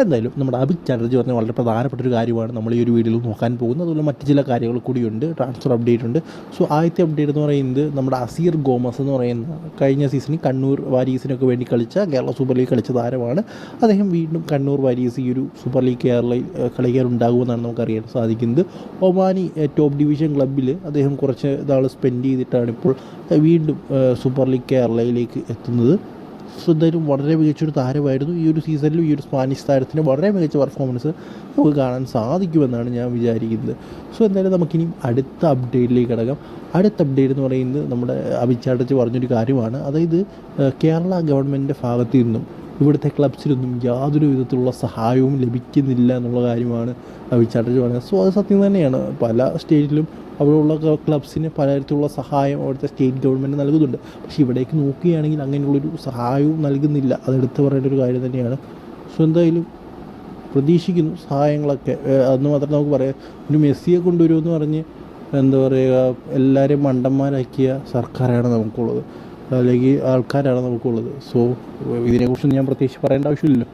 എന്തായാലും നമ്മുടെ അഭിക് ചാറ്റർജി പറഞ്ഞ വളരെ പ്രധാനപ്പെട്ട ഒരു കാര്യമാണ് നമ്മൾ ഈ ഒരു വീഡിയോയിൽ നോക്കാൻ പോകുന്നത്. അതുപോലെ മറ്റു ചില കാര്യങ്ങൾ കൂടിയുണ്ട്. ട്രാൻസ്ഫർ അപ്ഡേറ്റ് ഉണ്ട്. സോ ആദ്യത്തെ അപ്ഡേറ്റ് എന്ന് പറയുന്നത് നമ്മുടെ അസീർ ഗോമസ് എന്ന് പറയുന്ന കഴിഞ്ഞ സീസണിൽ കണ്ണൂർ വാരീസിനൊക്കെ വേണ്ടി കളിച്ച കേരള സൂപ്പർ ലീഗ് കളിച്ച താരമാണ്. അദ്ദേഹം വീണ്ടും കണ്ണൂർ വാരീസ് ഈ ഒരു സൂപ്പർ ലീഗ് കേരളയിൽ കളിക്കാനുണ്ടാകുമെന്നാണ് നമുക്കറിയാൻ സാധിക്കുന്നത്. ഒമാനി ടോപ്പ് ഡിവിഷൻ ക്ലബ്ബിൽ അദ്ദേഹം കുറച്ച് നാൾ സ്പെൻഡ് ചെയ്തിട്ടാണ് ഇപ്പോൾ വീണ്ടും സൂപ്പർ ലീഗ് കേരളയിലേക്ക് എത്തുന്നത്. എന്തായാലും വളരെ മികച്ചൊരു താരമായിരുന്നു. ഈ ഒരു സീസണിലും ഈ ഒരു സ്പാനിഷ് താരത്തിന് വളരെ മികച്ച പെർഫോമൻസ് നമുക്ക് കാണാൻ സാധിക്കുമെന്നാണ് ഞാൻ വിചാരിക്കുന്നത്. സോ എന്തായാലും നമുക്കിനി അടുത്ത അപ്ഡേറ്റിലേക്ക് കിടക്കാം. അടുത്ത അപ്ഡേറ്റ് എന്ന് പറയുന്നത് നമ്മുടെ അഭിചാട്ടച്ച് പറഞ്ഞൊരു കാര്യമാണ്. അതായത് കേരള ഗവൺമെന്റിന്റെ ഭാഗത്തു നിന്നും ഇവിടുത്തെ ക്ലബ്സിലൊന്നും യാതൊരു വിധത്തിലുള്ള സഹായവും ലഭിക്കുന്നില്ല എന്നുള്ള കാര്യമാണ് അഭിചാട്ടച്ച് പറയുന്നത്. സോ അത് സത്യം തന്നെയാണ്. പല സ്റ്റേറ്റിലും അവിടെയുള്ള ക്ലബ്സിന് പലതരത്തിലുള്ള സഹായം അവിടുത്തെ സ്റ്റേറ്റ് ഗവൺമെന്റ് നൽകുന്നുണ്ട്. പക്ഷേ ഇവിടേക്ക് നോക്കുകയാണെങ്കിൽ അങ്ങനെയുള്ളൊരു സഹായവും നൽകുന്നില്ല. അത് എടുത്തു പറയേണ്ട ഒരു കാര്യം തന്നെയാണ്. സോ എന്തായാലും പ്രതീക്ഷിക്കുന്നു സഹായങ്ങളൊക്കെ. അതെന്ന് മാത്രം നമുക്ക് പറയാം. ഒരു മെസ്സിയെ കൊണ്ടുവരുമെന്ന് പറഞ്ഞ് എന്താ പറയുക എല്ലാവരെയും മണ്ടന്മാരാക്കിയ സർക്കാരാണ് നമുക്കുള്ളത്. അല്ലെങ്കിൽ ആൾക്കാരാണ് നമുക്കുള്ളത്. സോ ഇതിനെക്കുറിച്ചൊന്നും ഞാൻ പ്രത്യേകിച്ച് പറയേണ്ട ആവശ്യമില്ലല്ലോ.